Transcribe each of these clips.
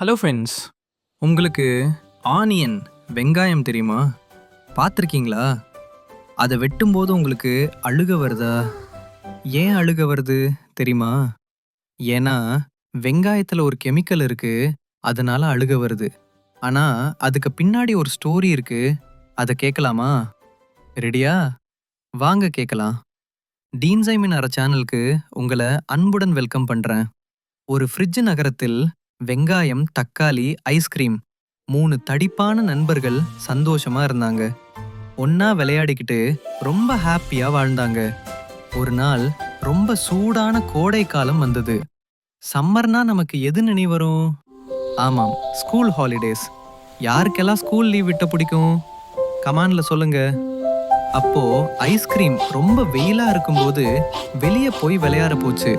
Hello friends உங்களுக்கு onion வெங்காயம் தெரியுமா? பார்த்துருக்கீங்களா? அதை வெட்டும்போது உங்களுக்கு அழுக வருதா? ஏன் அழுக வருது தெரியுமா? ஏன்னா வெங்காயத்தில் ஒரு கெமிக்கல் இருக்குது அதனால அழுக வருது. ஆனால் அதுக்கு பின்னாடி ஒரு ஸ்டோரி இருக்குது அதை கேட்கலாமா? ரெடியா வாங்க கேட்கலாம். டீன்சைமின் அற சேனலுக்கு உங்களை அன்புடன் வெல்கம் பண்ணுறேன் ஒரு ஃப்ரிட்ஜ் நகரத்தில் வெங்காயம் தக்காளி ஐஸ்கிரீம் மூணு தடிப்பான நண்பர்கள் சந்தோஷமா இருந்தாங்க. ஒன்னா விளையாடிக்கிட்டு ரொம்ப ஹாப்பியா வாழ்ந்தாங்க. ஒரு நாள் ரொம்ப சூடான கோடை காலம் வந்தது. சம்மர்னா நமக்கு எது நினைவு வரும்? ஆமாம் ஸ்கூல் ஹாலிடேஸ் யாருக்கெல்லாம் ஸ்கூல் லீவ் விட்ட பிடிக்கும்? கமான்ல சொல்லுங்க. அப்போ ஐஸ்கிரீம் ரொம்ப வெயிலா இருக்கும்போது வெளியே போய் விளையாட போச்சு.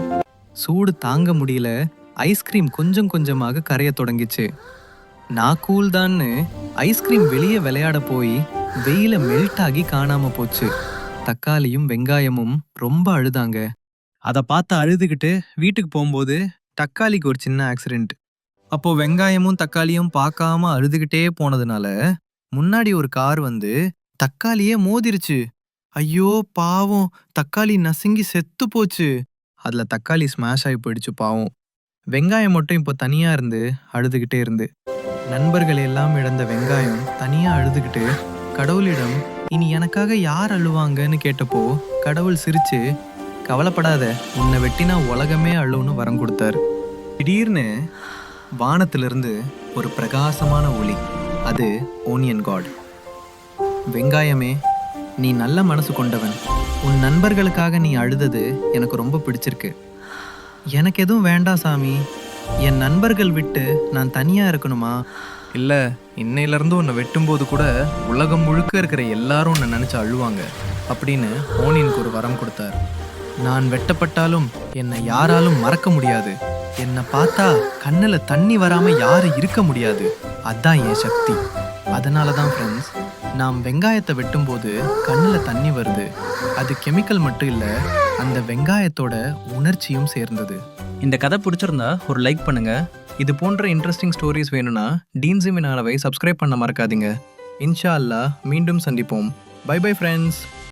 சூடு தாங்க முடியல. ஐஸ்கிரீம் கொஞ்சம் கொஞ்சமாக கரைய தொடங்கிச்சு. நான் கூல் தான்னு ஐஸ்கிரீம் வெளியே விளையாட போய் வெயில மெல்ட் ஆகி காணாம போச்சு. தக்காளியும் வெங்காயமும் ரொம்ப அழுதாங்க. அதை பார்த்து அழுதுகிட்டு வீட்டுக்கு போகும்போது தக்காளிக்கு ஒரு சின்ன ஆக்சிடென்ட் அப்போ வெங்காயமும் தக்காளியும் பார்க்காம அழுதுகிட்டே போனதுனால முன்னாடி ஒரு கார் வந்து தக்காளியே மோதிருச்சு. ஐயோ பாவம் தக்காளி நசுங்கி செத்து போச்சு. அதுல தக்காளி ஸ்மாஷ் ஆகி போயிடுச்சு பாவம். வெங்காயம் மட்டும் இப்போ தனியா இருந்து அழுதுகிட்டே இருந்து. நண்பர்கள் எல்லாம் இழந்த வெங்காயம் தனியா அழுதுகிட்டு கடவுளிடம் இனி எனக்காக யார் அழுவாங்கன்னு கேட்டப்போ கடவுள் சிரிச்சு கவலைப்படாத உன்னை வெட்டினா உலகமே அழுன்னு வரம் கொடுத்தாரு. திடீர்னு வானத்திலிருந்து ஒரு பிரகாசமான ஒளி. அது ஓனியன் காட் வெங்காயமே நீ நல்ல மனசு கொண்டவன். உன் நண்பர்களுக்காக நீ அழுதது எனக்கு ரொம்ப பிடிச்சிருக்கு. எனக்கு எதுவும் வேண்டாம் சாமி. என் நண்பர்கள் விட்டு நான் தனியாக இருக்கணுமா? இல்லை இன்னையிலேருந்து உன்னை வெட்டும்போது கூட உலகம் முழுக்க இருக்கிற எல்லாரும் உன்னை நினச்சி அழுவாங்க அப்படின்னு ஓனியனுக்கு ஒரு வரம் கொடுத்தார். நான் வெட்டப்பட்டாலும் என்னை யாராலும் மறக்க முடியாது. என்னை பார்த்தா கண்ணில் தண்ணி வராமல் யாரும் இருக்க முடியாது. அதான் என் சக்தி. அதனால தான் ஃப்ரெண்ட்ஸ் நாம் வெங்காயத்தை வெட்டும்போது கண்ணில் தண்ணி வருது. அது கெமிக்கல் மட்டும் இல்லை அந்த வெங்காயத்தோட உணர்ச்சியும் சேர்ந்தது. இந்த கதை பிடிச்சிருந்தா ஒரு லைக் பண்ணுங்க. இது போன்ற இன்ட்ரெஸ்டிங் ஸ்டோரிஸ் வேணும்னா டீன்ஸிமின் அளவை சப்ஸ்கிரைப் பண்ண மறக்காதீங்க. இன்ஷா அல்லாஹ் மீண்டும் சந்திப்போம். By bye friends